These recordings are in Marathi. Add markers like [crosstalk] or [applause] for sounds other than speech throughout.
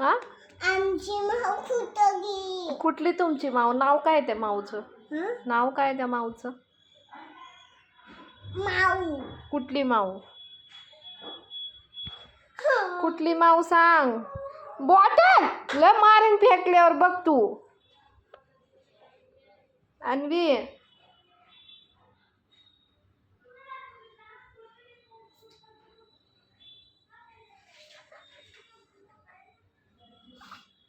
हा? आमची माऊ कुठली कुठली तुमची माऊ? नाव काय त्या माऊचं? हं? नाव काय त्या माऊचं? माऊ. कुठली माऊ? कुठली माऊ सांग. बॉटल! ल मारीन फेकल्यावर बघ तू. अन्वी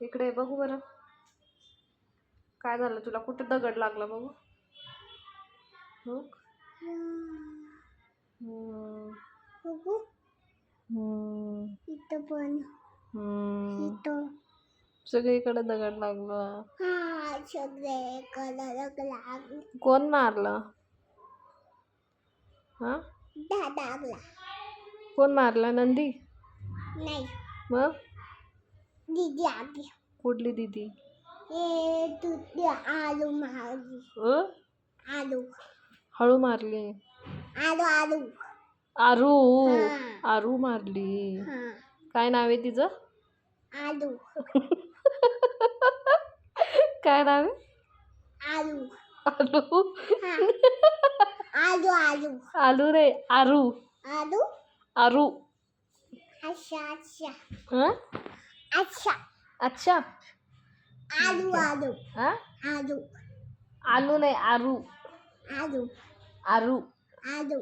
इकडे बघू बरं. काय झालं तुला? कुठे दगड लागला बघू? हो. बघू. इथं पण. इथं. सगळीकडे दगड लागला. हा कोण मारलं? हा? कोण मारलं? नंदी? नाही. मग? दीदी आली कुठली दिदी? हे तुझे आलू मारली. अ? आलू. हळू मारली. आलू आलू. आरू. हा. आरू मारली. हा. काय नाव आहे तिचं? आलू. [laughs] काय नाव आहे? आलू. आलू. हा. आलू आलू. आलू रे आरू. आलू? आरू. अच्छा अच्छा. हा? अच्छा. अच्छा. आलू आलू. हा? आलू. आलू नाही आरू. आलू. आरू. आलू.